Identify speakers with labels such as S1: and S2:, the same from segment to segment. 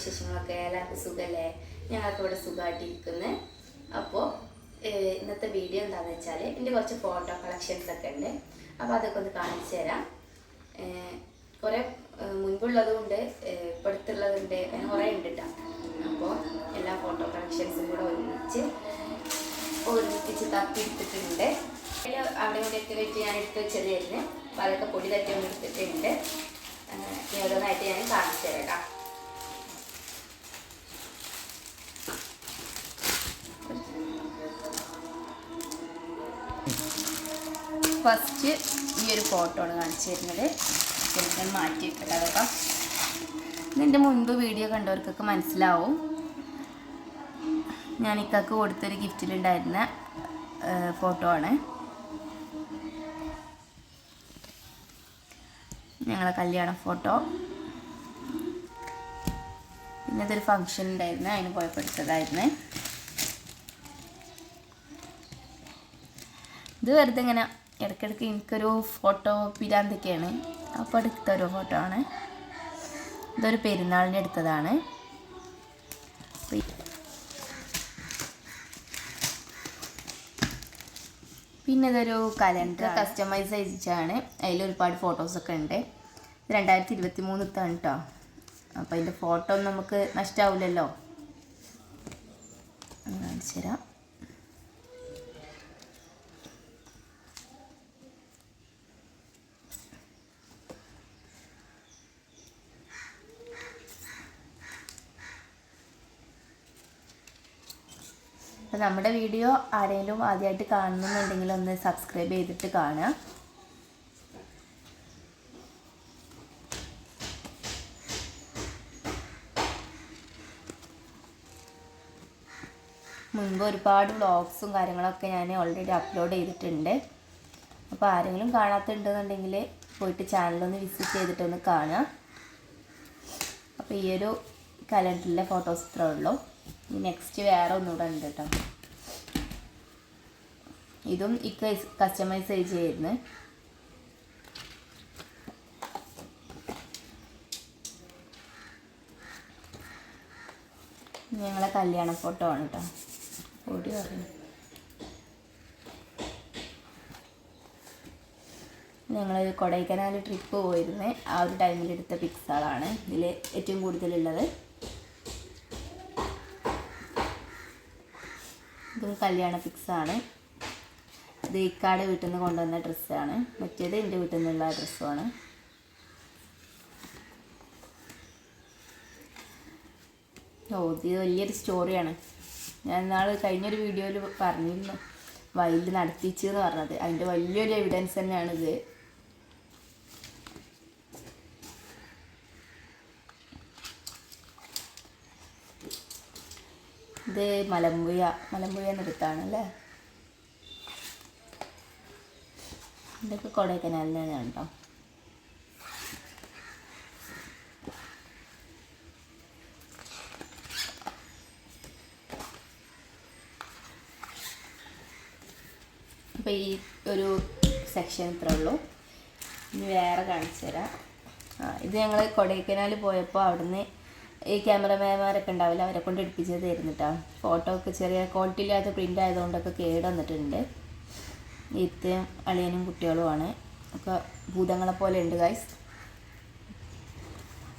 S1: വിശേഷങ്ങളൊക്കെ എല്ലാവർക്കും സുഖമല്ലേ ഞങ്ങൾക്ക് ഇവിടെ സുഖമായിട്ടിരിക്കുന്നത് അപ്പോൾ ഇന്നത്തെ വീഡിയോ എന്താണെന്ന് വെച്ചാൽ എന്റെ കുറച്ച് ഫോട്ടോ കളക്ഷൻസ് ഒക്കെ ഉണ്ട്. അപ്പോൾ അതൊക്കെ ഒന്ന് കാണിച്ചു തരാം. കുറേ മുൻപുള്ളതുകൊണ്ട് ഇപ്പോഴത്തുള്ളതുണ്ട് അങ്ങനെ കുറേ ഉണ്ട് കേട്ടോ അപ്പോൾ എല്ലാ ഫോട്ടോ കളക്ഷൻസും കൂടെ ഒരുമിച്ച് ഒരുമിപ്പിച്ച് തപ്പിയെടുത്തിട്ടുണ്ട്. അവിടെ ഇവിടെയൊക്കെ വെച്ച് ഞാൻ എടുത്ത് വെച്ചതായിരുന്നു. അപ്പോൾ അതൊക്കെ പൊടി തട്ടി ഒന്ന് എടുത്തിട്ടുണ്ട്. ഓരോന്നായിട്ട് ഞാൻ കാണിച്ചു തരാം കേട്ടോ ഫസ്റ്റ് ഈ ഒരു ഫോട്ടോ ആണ് കാണിച്ചു തരുന്നത്. ശരിക്കും മാറ്റി വെക്കട്ടെ കേട്ടോ. ഇതിന്റെ മുൻപ് വീഡിയോ കണ്ടവർക്കൊക്കെ മനസ്സിലാവും. ഞാൻ ഇക്കാക്ക് കൊടുത്തൊരു ഗിഫ്റ്റിലുണ്ടായിരുന്ന ഫോട്ടോ ആണ് ഞങ്ങളെ കല്യാണ ഫോട്ടോ. പിന്നെ ഇതൊരു ഫങ്ഷൻ ഉണ്ടായിരുന്നു. അതിന് പോയപ്പോൾ ഇത് വെറുതെ ഇങ്ങനെ ഇടയ്ക്കിടയ്ക്ക് എനിക്കൊരു ഫോട്ടോ പിരാന്തൊക്കെയാണ്. അപ്പോൾ എടുത്ത ഒരു ഫോട്ടോ ആണ്. ഇതൊരു പെരുന്നാളിന് എടുത്തതാണ്. പിന്നെ ഇതൊരു കലണ്ടർ കസ്റ്റമൈസ് ചെയ്തിട്ടാണ്. അതിൽ ഒരുപാട് ഫോട്ടോസൊക്കെ ഉണ്ട്. രണ്ടായിരത്തി ഇരുപത്തി മൂന്നിത്താണ് കേട്ടോ അപ്പോൾ അതിന്റെ ഫോട്ടോ നമുക്ക് നഷ്ടമാവില്ലല്ലോ ഒന്ന് കാണിച്ചു തരാം. അപ്പോൾ നമ്മുടെ വീഡിയോ ആരെങ്കിലും ആദ്യമായിട്ട് കാണുന്നുണ്ടെങ്കിൽ ഒന്ന് സബ്സ്ക്രൈബ് ചെയ്തിട്ട് കാണുക. മുൻപ് ഒരുപാട് വ്ളോഗ്സും കാര്യങ്ങളൊക്കെ ഞാൻ ഓൾറെഡി അപ്ലോഡ് ചെയ്തിട്ടുണ്ട്. അപ്പോൾ ആരെങ്കിലും കാണാത്തുണ്ടെന്നുണ്ടെങ്കിൽ പോയിട്ട് ചാനലൊന്ന് വിസിറ്റ് ചെയ്തിട്ടൊന്ന് കാണുക. അപ്പോൾ ഈ ഒരു കലണ്ടറിലെ ഫോട്ടോസ് ഇത്രേ ഉള്ളൂ. നെക്സ്റ്റ് വേറെ ഒന്നുകൂടെ ഉണ്ട് കേട്ടോ ഇതും ഇക്ക കസ്റ്റമൈസ് ചെയ്യുന്നു ഞങ്ങളെ കല്യാണ ഫോട്ടോ ആണ് കേട്ടോ ഓടി പറഞ്ഞു ഞങ്ങൾ കൊടൈക്കനാൽ ട്രിപ്പ് പോയിരുന്നത് ആ ഒരു ടൈമിൽ എടുത്ത പിക്സുകളാണ് ഇതിൽ ഏറ്റവും കൂടുതലുള്ളത്. ഇതും കല്യാണ പിക്സാണ് ഇത് ഇക്കാട് വീട്ടിൽ നിന്ന് കൊണ്ടുവന്ന ഡ്രസ്സാണ്. മറ്റേത് എന്റെ വീട്ടിൽ നിന്നുള്ള ഡ്രസ്സുമാണ്. ഓ ഇത് വലിയൊരു സ്റ്റോറിയാണ്. ഞാൻ നാൾ കഴിഞ്ഞൊരു വീഡിയോയിൽ പറഞ്ഞിരുന്നു. വയലിൽ നടത്തിച്ചു എന്ന് പറഞ്ഞത്. അതിന്റെ വലിയൊരു എവിഡൻസ് തന്നെയാണ് ഇത് മലമ്പുഴ മലമ്പുഴ എന്നടുത്താണ് അല്ലേ? ഇതൊക്കെ കൊടൈക്കനാലിനാണ് കേട്ടോ. അപ്പോൾ ഈ ഒരു സെക്ഷൻ ഇത്രേ ഉള്ളൂ. ഇനി വേറെ കാണിച്ചു തരാം. ഇത് ഞങ്ങൾ കൊടൈക്കനാൽ പോയപ്പോൾ അവിടുന്ന് ഈ ക്യാമറമാൻമാരൊക്കെ ഉണ്ടാവില്ല അവരെ കൊണ്ട് എടുപ്പിച്ചത് തരുന്നിട്ടാണ് ഫോട്ടോ ഒക്കെ ചെറിയ ക്വാളിറ്റി ഇല്ലാത്ത പ്രിന്റ് ആയതുകൊണ്ടൊക്കെ കേട് വന്നിട്ടുണ്ട്. ഇത്തയും അളിയനും കുട്ടികളുമാണ് ഒക്കെ ഭൂതങ്ങളെ പോലെ ഉണ്ട് ഗൈസ്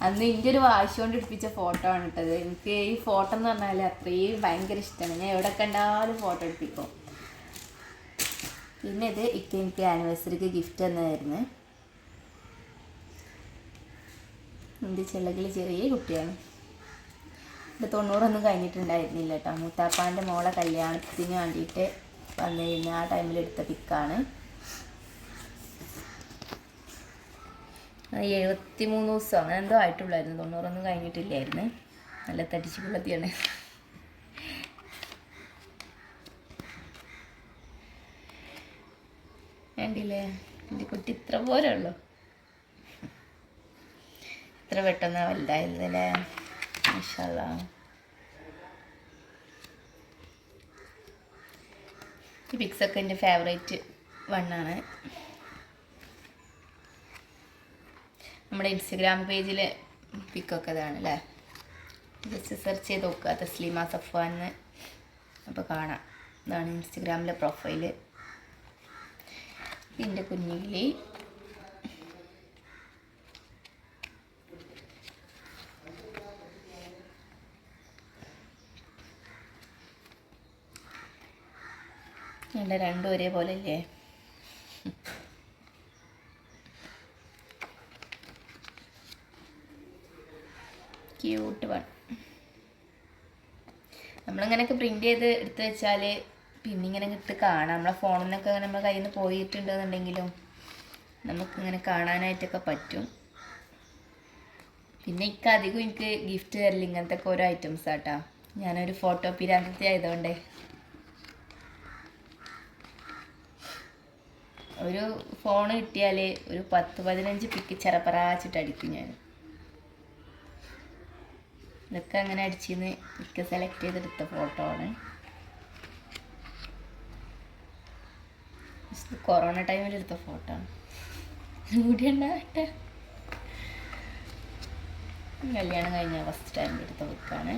S1: അന്ന് എന്റെ ഒരു വാശി കൊണ്ട് എടുപ്പിച്ച ഫോട്ടോ ആണ് ഇട്ടത് എനിക്ക് ഈ ഫോട്ടോ എന്ന് പറഞ്ഞാൽ അത്രയും ഭയങ്കര ഇഷ്ടമാണ്. ഞാൻ എവിടെ കണ്ടാലും ഫോട്ടോ എടുപ്പിക്കും. പിന്നെ ഇത് ഇക്ക എനിക്ക് ആനിവേഴ്സറിക്ക് ഗിഫ്റ്റ് തന്നതായിരുന്നു. എന്റെ ചെള്ളകിൽ ചെറിയ കുട്ടിയാണ്. ഇത് തൊണ്ണൂറൊന്നും കഴിഞ്ഞിട്ടുണ്ടായിരുന്നില്ല കേട്ടോ. മൂത്താപ്പാന്റെ മോളെ കല്യാണത്തിന് വേണ്ടിയിട്ട് വന്നിരുന്ന ആ ടൈമിൽ എടുത്ത പിക്കാണ് എഴുപത്തി മൂന്ന് ദിവസം അങ്ങനെ എന്തോ ആയിട്ടുള്ളായിരുന്നു. തൊണ്ണൂറൊന്നും കഴിഞ്ഞിട്ടില്ലായിരുന്നു. നല്ല തടിച്ച് പുള്ളത്തിയാണ് വേണ്ടില്ലേ എന്റെ കുട്ടി ഇത്ര പോരെ ഉള്ളു. ഇത്ര പെട്ടെന്ന് വലുതായിരുന്നല്ലേ മാഷാല്ലാ പിക്സൊക്കെ എന്റെ ഫേവറേറ്റ് വണ്ണാണ്. നമ്മുടെ ഇൻസ്റ്റഗ്രാം പേജിൽ പിക്കൊക്കെ ഇതാണ് അല്ലേ ജസ്റ്റ് സെർച്ച് ചെയ്ത് നോക്കുക. തസ്ലീമ സഫ്വാൻ എന്ന് അപ്പോൾ കാണാം. ഇതാണ് ഇൻസ്റ്റഗ്രാമിലെ പ്രൊഫൈൽ എന്റെ കുഞ്ഞിലി എന്റെ രണ്ടും ഒരേപോലെ അല്ലേ ക്യൂട്ട് വൺ നമ്മളിങ്ങനെയൊക്കെ പ്രിന്റ് ചെയ്ത് എടുത്ത് വെച്ചാൽ പിന്നെ ഇങ്ങനെ ഇട്ട് കാണാം. നമ്മളെ ഫോണിൽ നിന്നൊക്കെ നമ്മുടെ കയ്യിൽ നിന്ന് പോയിട്ടുണ്ടെന്നുണ്ടെങ്കിലും നമുക്കിങ്ങനെ കാണാനായിട്ടൊക്കെ പറ്റും. പിന്നെ ഇക്ക അധികം എനിക്ക് ഗിഫ്റ്റ് തരില്ല ഇങ്ങനത്തെ ഒക്കെ ഓരോ ഐറ്റംസ് ആട്ടാ. ഞാനൊരു ഫോട്ടോ പിരാന്തത്തെ ആയതുകൊണ്ടേ. ഒരു ഫോൺ കിട്ടിയാൽ ഒരു പത്ത് പതിനഞ്ച് പിക്ക് ചെറപ്പറാച്ചിട്ട് അടിക്കും ഞാൻ ഇതൊക്കെ അങ്ങനെ അടിച്ചിന്ന് പിക്ക് സെലക്ട് ചെയ്തെടുത്ത ഫോട്ടോ ആണ്. കൊറോണ ടൈമിൽ എടുത്ത ഫോട്ടോ ആണ്. മുടി ഉണ്ടാകട്ടെ കല്യാണം കഴിഞ്ഞ ഫസ്റ്റ് ടൈം എടുത്ത ബുക്കാണ്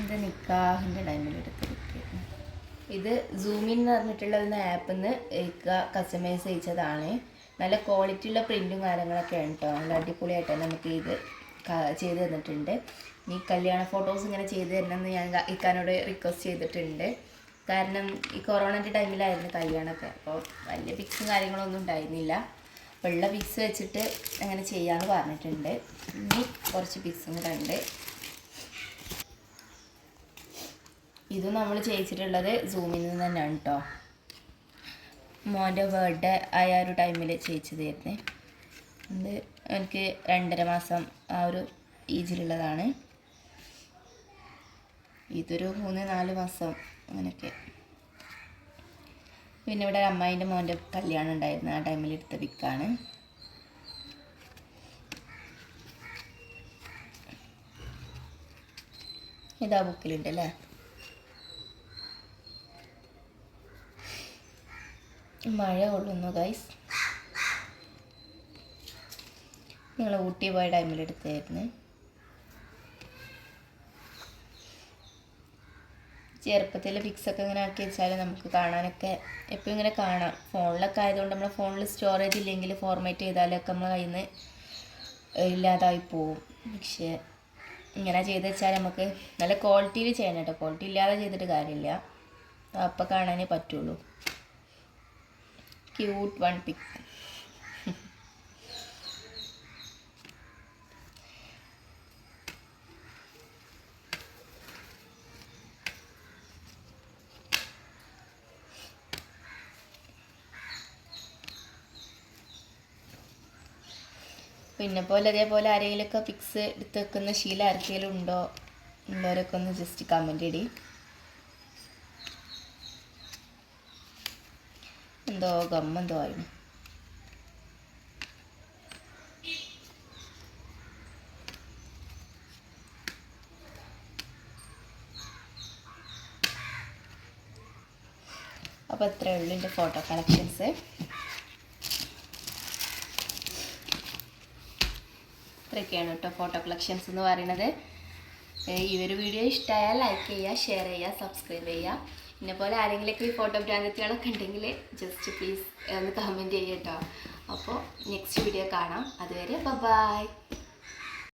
S1: ഇത് നിക്കാഹിന്റെ ടൈമിൽ എടുത്ത ബുക്ക് ഇത് സൂമിൻ എന്ന് പറഞ്ഞിട്ടുള്ള ഒരു ആപ്പിൽ നിന്ന് കസ്റ്റമൈസ് ചെയ്യിച്ചതാണ്. നല്ല ക്വാളിറ്റി ഉള്ള പ്രിന്റും കാര്യങ്ങളൊക്കെ ആണ് കേട്ടോ നല്ല അടിപൊളിയായിട്ട് നമുക്ക് ഇത് ചെയ്ത് തന്നിട്ടുണ്ട്. ഈ കല്യാണ ഫോട്ടോസ് ഇങ്ങനെ ചെയ്ത് തരണമെന്ന് ഞാൻ ഇക്കാനോട് റിക്വസ്റ്റ് ചെയ്തിട്ടുണ്ട്. കാരണം ഈ കൊറോണന്റെ ടൈമിലായിരുന്നു കല്യാണമൊക്കെ. അപ്പോൾ വലിയ പിക്സും കാര്യങ്ങളൊന്നും ഉണ്ടായിരുന്നില്ല. അപ്പോൾ ഉള്ള പിക്സ് വെച്ചിട്ട് അങ്ങനെ ചെയ്യാമെന്ന് പറഞ്ഞിട്ടുണ്ട്. ഇനി കുറച്ച് പിക്സും കൂടെ ഉണ്ട്. ഇത് നമ്മൾ ചെയ്യിച്ചിട്ടുള്ളത് സൂമിൽ നിന്ന് തന്നെയാണ് കേട്ടോ മോന്റെ ബർത്ത്ഡേ ആയ ഒരു ടൈമിൽ ചെയ്യിച്ചതായിരുന്നേ. ഇത് എനിക്ക് രണ്ടര മാസം ആ ഒരു ഏജിലുള്ളതാണ് ഇതൊരു മൂന്ന് നാല് മാസം അങ്ങനെയൊക്കെ. പിന്നെ ഇവിടെ അമ്മായിന്റെ മോന്റെ കല്യാണം ഉണ്ടായിരുന്നു. ആ ടൈമിൽ എടുത്ത പിക്കാണ് ഇതാ ബുക്കിലുണ്ട് അല്ലേ? മഴ കൊള്ളുന്നു ഗൈസ് നിങ്ങൾ ഊട്ടി പോയ ടൈമിൽ എടുത്തായിരുന്നു ചെറുപ്പത്തിൽ പിക്സൊക്കെ ഇങ്ങനെ ആക്കി വെച്ചാൽ നമുക്ക് കാണാനൊക്കെ എപ്പോഴും ഇങ്ങനെ കാണാം. ഫോണിലൊക്കെ ആയതുകൊണ്ട് നമ്മൾ ഫോണിൽ സ്റ്റോറേജ് ഇല്ലെങ്കിൽ ഫോർമാറ്റ് ചെയ്താലൊക്കെ നമ്മൾ കയ്യിൽ നിന്ന് ഇല്ലാതായി പോവും. പക്ഷേ ഇങ്ങനെ ചെയ്ത് വെച്ചാൽ നമുക്ക് നല്ല ക്വാളിറ്റിയിൽ ചെയ്യണം കേട്ടോ ക്വാളിറ്റി ഇല്ലാതെ ചെയ്തിട്ട് കാര്യമില്ല. അപ്പം കാണാനേ പറ്റുള്ളൂ. ക്യൂട്ട് വൺ പിക് പിന്നെ പോലെ അതേപോലെ ആരെങ്കിലുമൊക്കെ പിക്സ് എടുത്ത് വെക്കുന്ന ശീലം ആർക്കെങ്കിലും ഉണ്ടോ? ഉള്ളവരൊക്കെ ഒന്ന് ജസ്റ്റ് കമന്റ് ഇടി. എന്തോ ഗമ്മെന്തോ ആയിരുന്നു. അപ്പോൾ ഇത്രയേ ഉള്ളൂ എന്റെ ഫോട്ടോ കളക്ഷൻസ് ഇത്രയൊക്കെയാണ് കേട്ടോ ഫോട്ടോ കളക്ഷൻസ് എന്ന് പറയുന്നത്. ഈ ഒരു വീഡിയോ ഇഷ്ടമായാൽ ലൈക്ക് ചെയ്യുക ഷെയർ ചെയ്യുക സബ്സ്ക്രൈബ് ചെയ്യുക. എന്നെ പോലെ ആരെങ്കിലൊക്കെ ഈ ഫോട്ടോ ഭ്രാന്തത്തികളൊക്കെ ഉണ്ടെങ്കിൽ ജസ്റ്റ് പ്ലീസ് ഒന്ന് കമന്റ് ചെയ്യട്ടോ അപ്പോൾ നെക്സ്റ്റ് വീഡിയോ കാണാം. അതുവരെ ബൈ